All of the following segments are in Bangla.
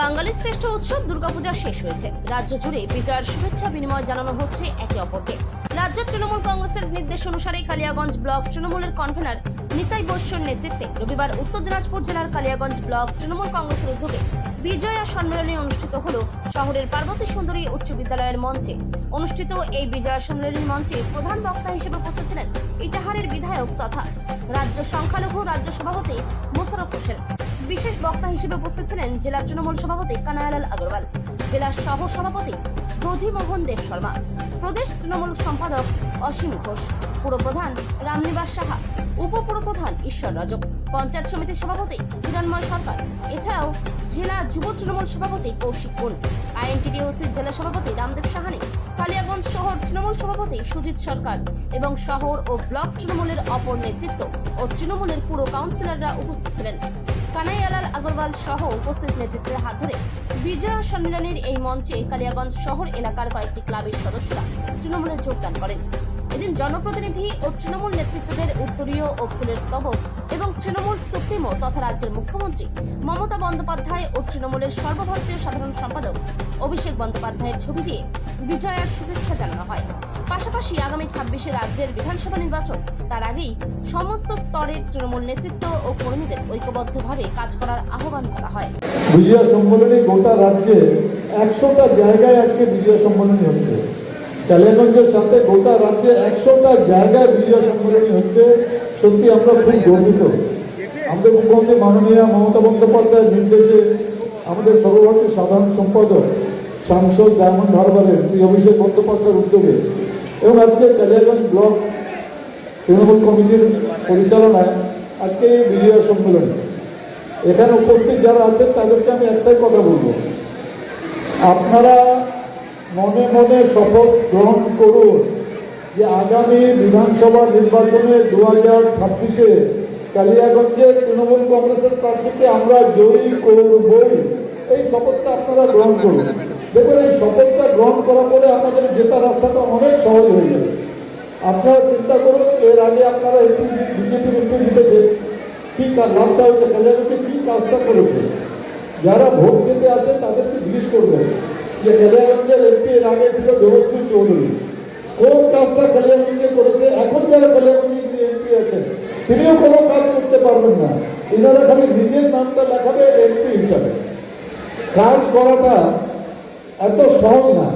বাঙালির শ্রেষ্ঠ উৎসব দুর্গাপূজা শেষ হয়েছে। রাজ্য জুড়ে বিজয়ের শুভেচ্ছা বিনিময় জানানো হচ্ছে একে অপরকে। রাজ্য তৃণমূল কংগ্রেসের নির্দেশ অনুসারে কালিয়াগঞ্জ ব্লক তৃণমূলের কনভেনার নিতাই বৈশ্যর নেতৃত্বে রবিবার উত্তর দিনাজপুর জেলার কালিয়াগঞ্জ ব্লক তৃণমূল কংগ্রেসের উদ্যোগে বিজয়া সম্মেলনী অনুষ্ঠিত হল শহরের পার্বতী সুন্দরী উচ্চ বিদ্যালয়ের মঞ্চে। অনুষ্ঠিত এই বিজয়া সম্মেলনীর মঞ্চে প্রধান বক্তা হিসেবে উপস্থিত ছিলেন ইটাহারের বিধায়ক তথা রাজ্য সংখ্যালঘু রাজ্য সভাপতি মোশারফ হোসেন। বিশেষ বক্তা হিসেবে উপস্থিত ছিলেন জেলা তৃণমূল সভাপতি কানায়ালাল আগরওয়াল, জেলা সহ সভাপতি দধিমোহন দেব শর্মা, প্রদেশ তৃণমূল সম্পাদক অসীম ঘোষ পুরপ্রধান রামনিবাস সাহা উপপুরপ্রধান ঈশ্বর রজক, পঞ্চায়েত সমিতির সভাপতি হিরণময় সরকার। এছাড়াও জেলা যুব তৃণমূল সভাপতি কৌশিক গুণ আইএনটিটিওসির জেলা সভাপতি রামদেব সাহানি, কালিয়াগঞ্জ শহর তৃণমূল সভাপতি সুজিত সরকার এবং শহর ও ব্লক তৃণমূলের অপর নেতৃত্ব ও তৃণমূলের পুরো কাউন্সিলররা উপস্থিত ছিলেন। কানাইয়ালাল আগরওয়াল সহ উপস্থিত নেতৃত্বের হাত ধরে বিজয়া সম্মেলনের এই মঞ্চে কালিয়াগঞ্জ শহর এলাকার কয়েকটি ক্লাবের সদস্যরা তৃণমূলে যোগদান করেন। এদিন জনপ্রতিনিধি ও তৃণমূল নেতৃত্বদের উত্তরীয় ও ফুলের স্তবক এবং তৃণমূল সুপ্রিমো তথা রাজ্যের মুখ্যমন্ত্রী মমতা বন্দ্যোপাধ্যায় ও তৃণমূলের সর্বভারতীয় সাধারণ সম্পাদক অভিষেক বন্দ্যোপাধ্যায়ের ছবি দিয়ে বিজয়ার শুভেচ্ছা জানানো হয়। পাশাপাশি আগামী ছাব্বিশে রাজ্যের বিধানসভা নির্বাচন, তার আগেই সমস্ত স্তরের তৃণমূল নেতৃত্ব ও কর্মীদের ঐক্যবদ্ধভাবে কাজ করার আহ্বান করা হয়। বিজয়া সম্মেলনী গোটা রাজ্যে একশোটা জায়গায় আজকে বিজয়া সম্মেলনী হচ্ছে। কালিয়াগঞ্জের সাথে গোটা রাজ্যে একশোটা জায়গায় বিজয়া সম্মেলনী হচ্ছে, সত্যি আমরা খুব গর্বিত। আমাদের মুখ্যমন্ত্রী মাননীয় মমতা বন্দ্যোপাধ্যায়ের নির্দেশে আমাদের সর্বভারতীয় সাধারণ সম্পাদক, সাংসদ ডায়মন্ড হারবারের শ্রী অভিষেক বন্দ্যোপাধ্যায়ের উদ্যোগে। এবং আজকে কালিয়াগঞ্জ ব্লক তৃণমূল কমিটির পরিচালনায় আজকে এই বিজয়া সম্মেলন। এখানে উপস্থিত যারা আছেন তাদেরকে আমি একটাই কথা বলব। আপনারা মনে মনে শপথ গ্রহণ করুন যে আগামী বিধানসভা নির্বাচনে দু হাজার ছাব্বিশে কালিয়াগঞ্জে তৃণমূল কংগ্রেসের প্রার্থীকে আমরা জয়ী করবই। এই শপথটা আপনারা গ্রহণ করুন। দেখবেন এই শপথটা গ্রহণ করার পরে আপনাদের জেতার রাস্তাটা অনেক সহজ হয়ে যাবে। আপনারা চিন্তা করুন, এর আগে আপনারা এমপি বিজেপির এমপি জিতেছে। কী কা- লাভটা হচ্ছে, কালিয়াগঞ্জে কী কাজটা করেছে? যারা ভোট যেতে আসে তাদেরকে জিজ্ঞেস করবেন। যে কালিয়াগঞ্জের এমপি এর আগে ছিল দেবশ্রী চৌধুরী। কোন কাজটা কালিয়াগঞ্জে করেছে? এখন যারা কালিয়াগঞ্জে যিনি এমপি আছেন, তিনিও কোনো কাজ করতে পারবেন না। এনারা খালি নিজের নামটা লেখাবে এমপি হিসাবে। কাজ করাটা এত সহজ না।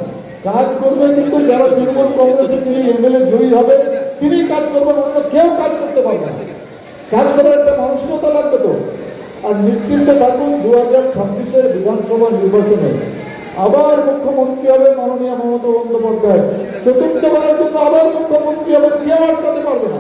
কাজ করবে কিন্তু যারা তৃণমূল কংগ্রেসের তিনি এমএলএ জয়ী হবে তিনি কাজ করবেন, অন্য কেউ কাজ করতে পারবে না। কাজ করার একটা মানসিকতা লাগবে তো। আর নিশ্চিন্তে থাকুন, দু হাজার ছাব্বিশের বিধানসভা নির্বাচনে। আবার মুখ্যমন্ত্রী হবে মাননীয় মমতা বন্দ্যোপাধ্যায়। চতুর্থবারের জন্য আবার মুখ্যমন্ত্রী হবে কে আটকাতে পারবে না?